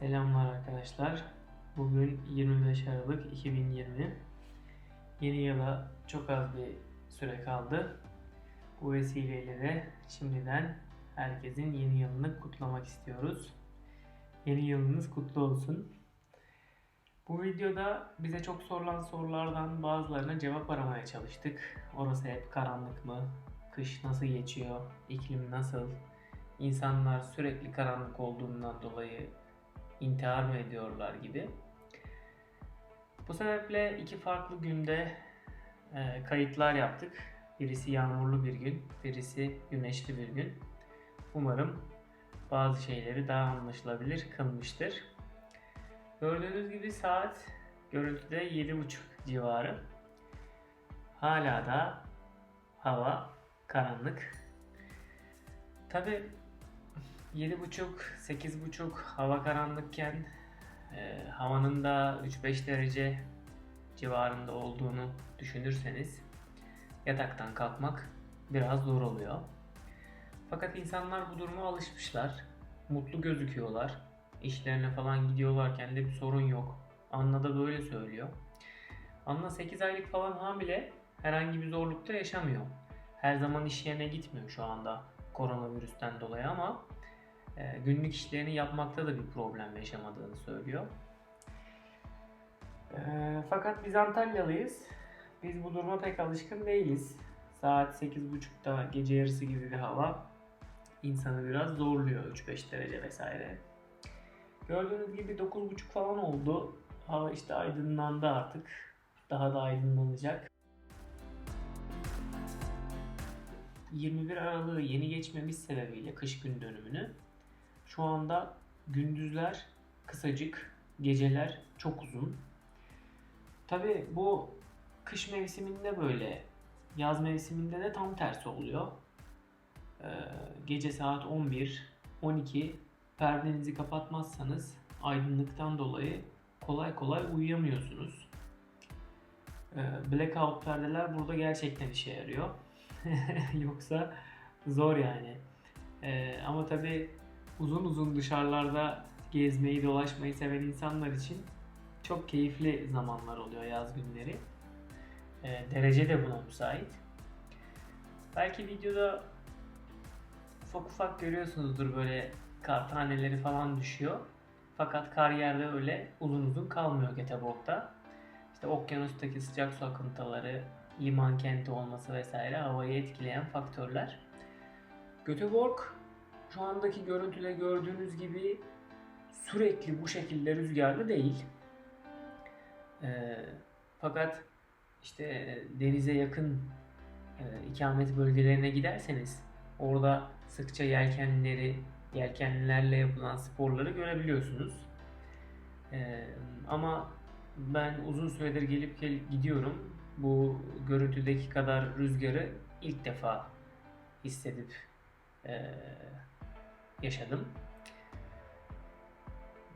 Selamlar arkadaşlar. Bugün 25 Aralık 2020. Yeni yıla çok az bir süre kaldı. Bu vesileyle de şimdiden herkesin yeni yılını kutlamak istiyoruz. Yeni yılınız kutlu olsun. Bu videoda bize çok sorulan sorulardan bazılarına cevap aramaya çalıştık. Orası hep karanlık mı? Kış nasıl geçiyor? İklim nasıl? İnsanlar sürekli karanlık olduğundan dolayı intihar mı ediyorlar gibi. Bu sebeple iki farklı günde e, kayıtlar yaptık. Birisi yağmurlu bir gün, birisi güneşli bir gün. Umarım bazı şeyleri daha anlaşılabilir kılmıştır. Gördüğünüz gibi saat görüntüde 7.30 civarı. Hala da hava karanlık. Tabi 7.30 8.30 hava karanlıkken e, havanın da 3-5 derece civarında olduğunu düşünürseniz yataktan kalkmak biraz zor oluyor. Fakat insanlar bu duruma alışmışlar. Mutlu gözüküyorlar. İşlerine falan gidiyorlarken de bir sorun yok. Anna da böyle söylüyor. Anna 8 aylık falan hamile herhangi bir zorlukta yaşamıyor. Her zaman iş yerine gitmiyor şu anda koronavirüsten dolayı ama günlük işlerini yapmakta da bir problem yaşamadığını söylüyor. E, fakat biz Antalyalıyız. Biz bu duruma pek alışkın değiliz. Saat 8.30'da gece yarısı gibi bir hava insanı biraz zorluyor 3-5 derece vesaire. Gördüğünüz gibi 9.30 falan oldu. Hava işte aydınlandı artık. Daha da aydınlanacak. 21 Aralık'ı yeni geçmemiz sebebiyle kış gün dönümünü şu anda gündüzler kısacık, geceler çok uzun. Tabi bu kış mevsiminde böyle, yaz mevsiminde de tam tersi oluyor. Ee, gece saat 11, 12 perdenizi kapatmazsanız aydınlıktan dolayı kolay kolay uyuyamıyorsunuz. Ee, blackout perdeler burada gerçekten işe yarıyor. Yoksa zor yani. Ee, ama tabi uzun uzun dışarılarda gezmeyi, dolaşmayı seven insanlar için çok keyifli zamanlar oluyor yaz günleri. Ee, derece de buna müsait. Belki videoda ufak ufak görüyorsunuzdur böyle kar taneleri falan düşüyor. Fakat kar yerde öyle uzun uzun kalmıyor Göteborg'da. İşte okyanustaki sıcak su akıntıları, liman kenti olması vesaire havayı etkileyen faktörler. Göteborg şu andaki görüntüde gördüğünüz gibi sürekli bu şekilde rüzgarlı değil. Ee, fakat işte denize yakın e, ikamet bölgelerine giderseniz orada sıkça yelkenlileri, yelkenlilerle yapılan sporları görebiliyorsunuz. Ee, ama ben uzun süredir gelip gel gidiyorum. Bu görüntüdeki kadar rüzgarı ilk defa hissedip e, yaşadım.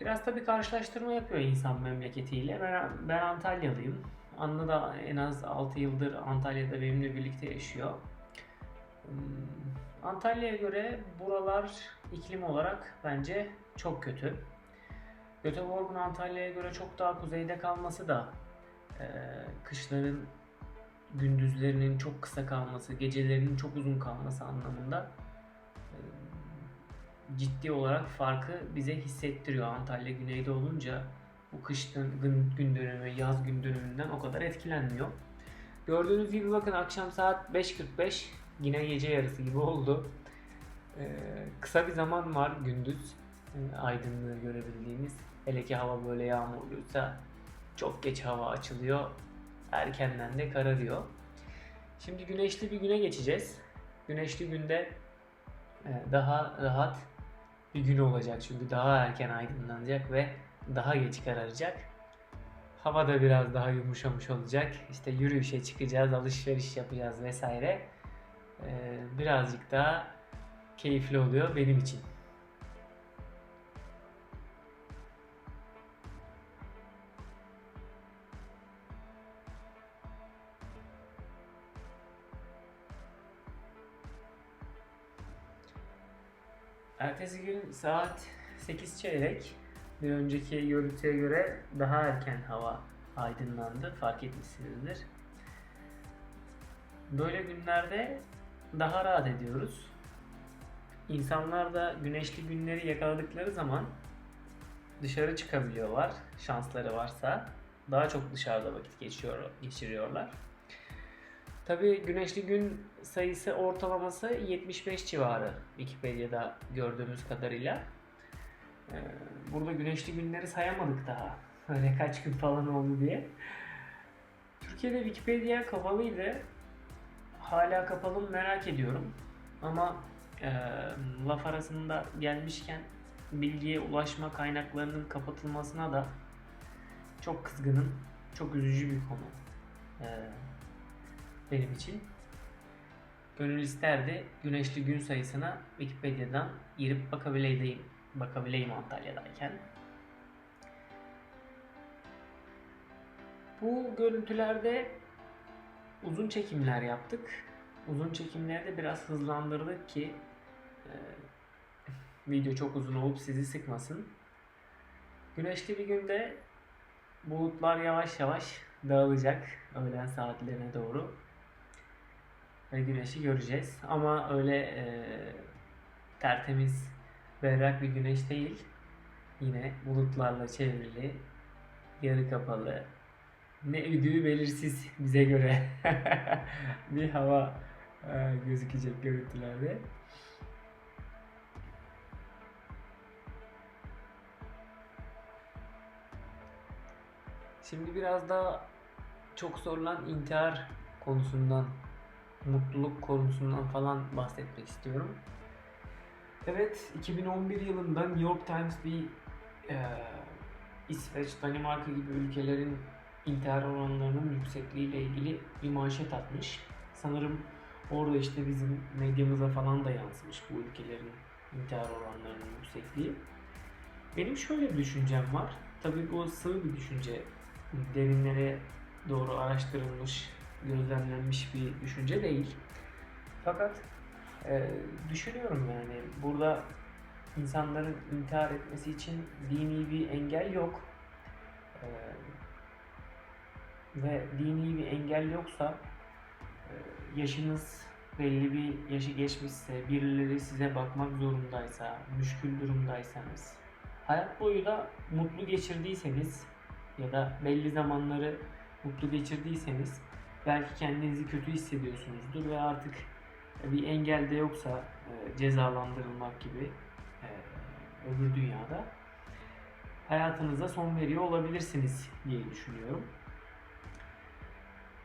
Biraz tabii karşılaştırma yapıyor insan memleketiyle. Ben, ben Antalyalıyım. Anna da en az 6 yıldır Antalya'da benimle birlikte yaşıyor. Hmm, Antalya'ya göre buralar iklim olarak bence çok kötü. Göteborg'un Antalya'ya göre çok daha kuzeyde kalması da e, kışların gündüzlerinin çok kısa kalması, gecelerinin çok uzun kalması anlamında ciddi olarak farkı bize hissettiriyor. Antalya güneyde olunca bu kış gün, gün dönümü, yaz gün dönümünden o kadar etkilenmiyor. Gördüğünüz gibi bakın akşam saat 5.45 yine gece yarısı gibi oldu. Ee, kısa bir zaman var gündüz e, aydınlığı görebildiğimiz. Hele ki hava böyle yağmurluysa çok geç hava açılıyor. Erkenden de kararıyor. Şimdi güneşli bir güne geçeceğiz. Güneşli günde e, daha rahat bir gün olacak çünkü daha erken aydınlanacak ve daha geç kararacak. Hava da biraz daha yumuşamış olacak. İşte yürüyüşe çıkacağız, alışveriş yapacağız vesaire. Ee, birazcık daha keyifli oluyor benim için. Ertesi gün saat 8 çeyrek bir önceki görüntüye göre daha erken hava aydınlandı. Fark etmişsinizdir. Böyle günlerde daha rahat ediyoruz. İnsanlar da güneşli günleri yakaladıkları zaman dışarı çıkabiliyorlar. Şansları varsa. Daha çok dışarıda vakit geçiyor, geçiriyorlar. Tabii güneşli gün sayısı ortalaması 75 civarı Wikipedia'da gördüğümüz kadarıyla. Ee, Burada güneşli günleri sayamadık daha. Öyle kaç gün falan oldu diye. Türkiye'de Wikipedia kapalıydı. Hala kapalı mı merak ediyorum. Ama e, laf arasında gelmişken bilgiye ulaşma kaynaklarının kapatılmasına da çok kızgınım. Çok üzücü bir konu. Ee, benim için. Gönül isterdi güneşli gün sayısına Wikipedia'dan girip bakabileyim, bakabileyim Antalya'dayken. Bu görüntülerde uzun çekimler yaptık. Uzun çekimleri de biraz hızlandırdık ki e, video çok uzun olup sizi sıkmasın. Güneşli bir günde bulutlar yavaş yavaş dağılacak öğlen saatlerine doğru güneşi göreceğiz. Ama öyle e, tertemiz, berrak bir güneş değil. Yine bulutlarla çevrili, yarı kapalı, ne üdüğü belirsiz bize göre bir hava e, gözükecek görüntülerde. Şimdi biraz daha çok sorulan intihar konusundan mutluluk konusundan falan bahsetmek istiyorum. Evet, 2011 yılında New York Times bir e, İsveç, Danimarka gibi ülkelerin intihar oranlarının yüksekliğiyle ilgili bir manşet atmış. Sanırım orada işte bizim medyamıza falan da yansımış bu ülkelerin intihar oranlarının yüksekliği. Benim şöyle bir düşüncem var. Tabii bu sığ bir düşünce. Derinlere doğru araştırılmış, gözlemlenmiş bir düşünce değil. Fakat e, düşünüyorum yani burada insanların intihar etmesi için dini bir engel yok. E, ve dini bir engel yoksa e, yaşınız belli bir yaşı geçmişse, birileri size bakmak zorundaysa, müşkül durumdaysanız, hayat boyu da mutlu geçirdiyseniz ya da belli zamanları mutlu geçirdiyseniz belki kendinizi kötü hissediyorsunuzdur ve artık bir engel de yoksa e, cezalandırılmak gibi e, öbür dünyada hayatınıza son veriyor olabilirsiniz diye düşünüyorum.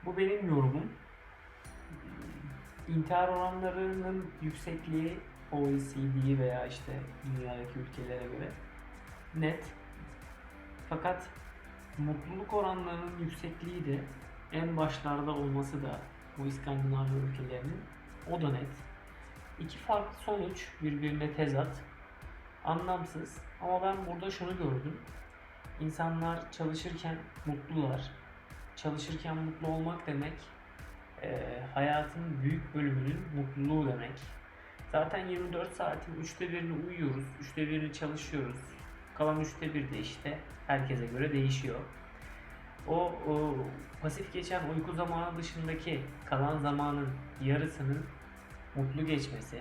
Bu benim yorumum. İntihar oranlarının yüksekliği OECD veya işte dünyadaki ülkelere göre net. Fakat mutluluk oranlarının yüksekliği de en başlarda olması da bu İskandinav ülkelerinin o da net. İki farklı sonuç birbirine tezat. Anlamsız ama ben burada şunu gördüm. İnsanlar çalışırken mutlular. Çalışırken mutlu olmak demek e, hayatın büyük bölümünün mutluluğu demek. Zaten 24 saatin üçte birini uyuyoruz, üçte birini çalışıyoruz. Kalan üçte bir de işte herkese göre değişiyor. O, o pasif geçen uyku zamanı dışındaki kalan zamanın yarısının mutlu geçmesi,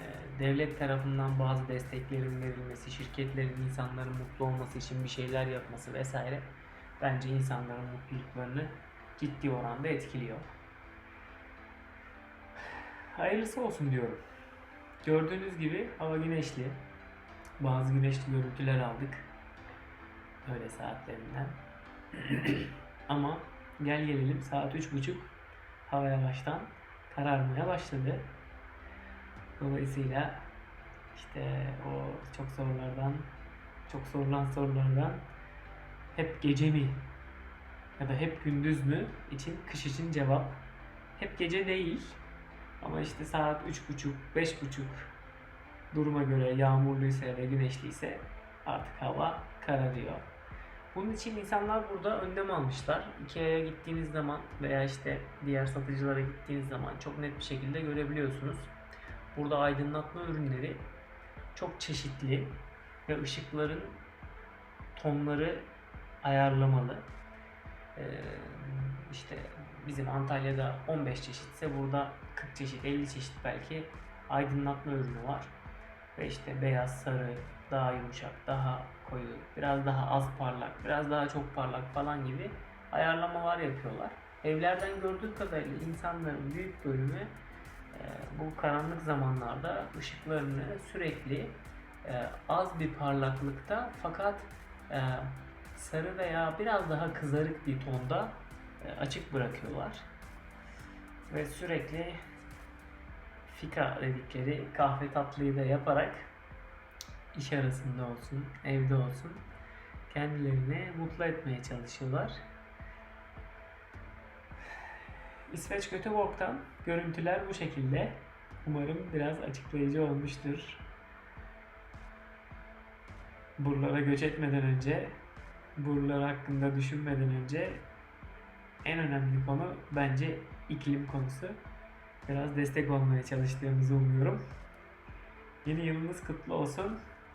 e, devlet tarafından bazı desteklerin verilmesi, şirketlerin insanların mutlu olması için bir şeyler yapması vesaire bence insanların mutluluklarını ciddi oranda etkiliyor. Hayırlısı olsun diyorum. Gördüğünüz gibi hava güneşli. Bazı güneşli görüntüler aldık. Öyle saatlerinden. Ama gel gelelim saat üç buçuk hava yavaştan kararmaya başladı. Dolayısıyla işte o çok sorulardan, çok sorulan sorulardan hep gece mi ya da hep gündüz mü için kış için cevap hep gece değil ama işte saat üç buçuk, beş buçuk duruma göre yağmurluysa ya da güneşliyse artık hava kararıyor. Bunun için insanlar burada önlem almışlar. Ikea'ya gittiğiniz zaman veya işte diğer satıcılara gittiğiniz zaman çok net bir şekilde görebiliyorsunuz. Burada aydınlatma ürünleri çok çeşitli ve ışıkların tonları ayarlamalı. Ee, işte bizim Antalya'da 15 çeşitse burada 40 çeşit, 50 çeşit belki aydınlatma ürünü var. Ve işte beyaz, sarı, daha yumuşak, daha koyu, biraz daha az parlak, biraz daha çok parlak falan gibi ayarlamalar yapıyorlar. Evlerden gördüğü kadarıyla insanların büyük bölümü e, bu karanlık zamanlarda ışıklarını sürekli e, az bir parlaklıkta fakat e, sarı veya biraz daha kızarık bir tonda açık bırakıyorlar. Ve sürekli fika dedikleri kahve tatlıyı da yaparak iş arasında olsun, evde olsun kendilerini mutlu etmeye çalışıyorlar. İsveç Göteborg'dan görüntüler bu şekilde. Umarım biraz açıklayıcı olmuştur. Buralara göç etmeden önce, buralar hakkında düşünmeden önce en önemli konu bence iklim konusu. Biraz destek olmaya çalıştığımızı umuyorum. Yeni yılınız kutlu olsun.